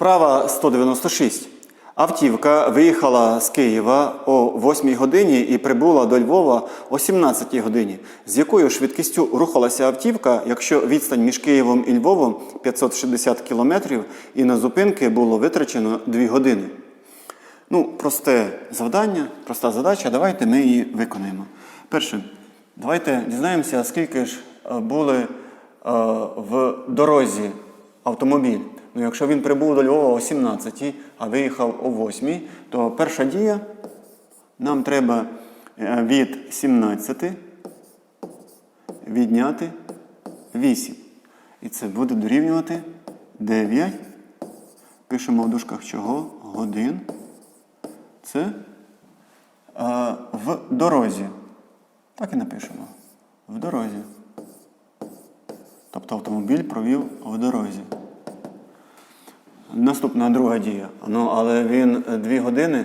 Вправа 196. Автівка виїхала з Києва о 8 годині і прибула до Львова о 17 годині. З якою швидкістю рухалася автівка, якщо відстань між Києвом і Львовом 560 кілометрів і на зупинки було витрачено 2 години? Ну, просте завдання, проста задача. Давайте ми її виконаємо. Перше, давайте дізнаємося, скільки ж е, були е, в дорозі автомобіль. Ну, якщо він прибув до Львова о 17, а виїхав о 8, то перша дія нам треба е, від 17 відняти 8. І це буде дорівнювати 9. Пишемо в дужках чого? Годин. Це е, в дорозі. Так і напишемо. В дорозі. Тобто автомобіль провів в дорозі. Наступна друга дія. Ну, але він е, дві години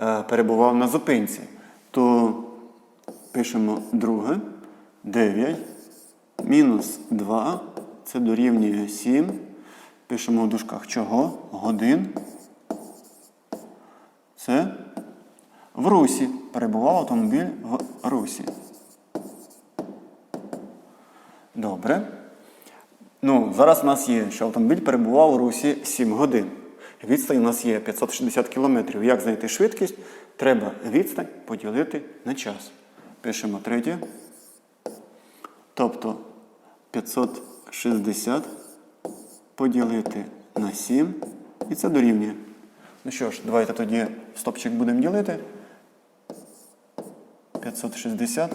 е, перебував на зупинці. То пишемо друге. 9 мінус 2. Це дорівнює 7. Пишемо в дужках чого? Годин. Це в Русі. Перебував автомобіль в Русі. Добре. Ну, зараз у нас є, що автомобіль перебував у Русі 7 годин. Відстань у нас є 560 км. Як знайти швидкість? Треба відстань поділити на час. Пишемо третє. Тобто 560 поділити на 7. І це дорівнює. Ну що ж, давайте тоді стопчик будемо ділити. 560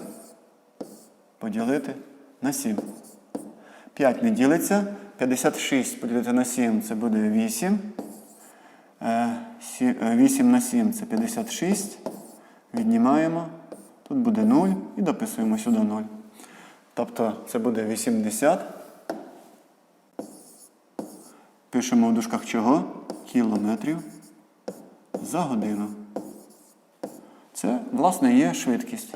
поділити на 7. 5 не ділиться. 56 поділити на 7 це буде 8. Е, сі- е, 8 на 7 це 56. Віднімаємо. Тут буде 0 і дописуємо сюди 0. Тобто це буде 80. Пишемо в дужках чого? Кілометрів за годину. Це, власне, є швидкість.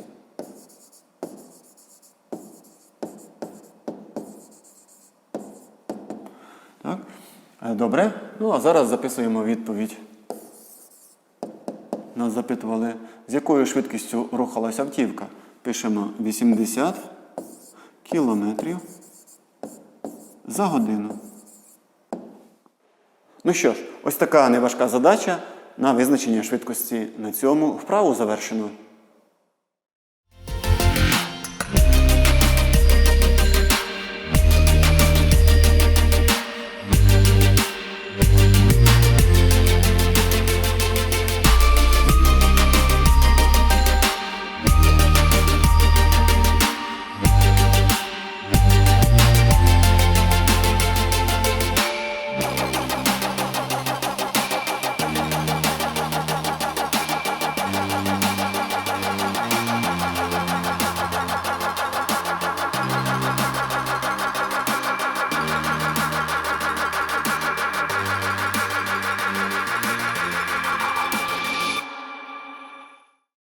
Так? Е, Добре. Ну, а зараз записуємо відповідь. Нас запитували, з якою швидкістю рухалася автівка. Пишемо 80 кілометрів за годину. Ну що ж, ось така неважка задача на визначення швидкості на цьому вправу завершено.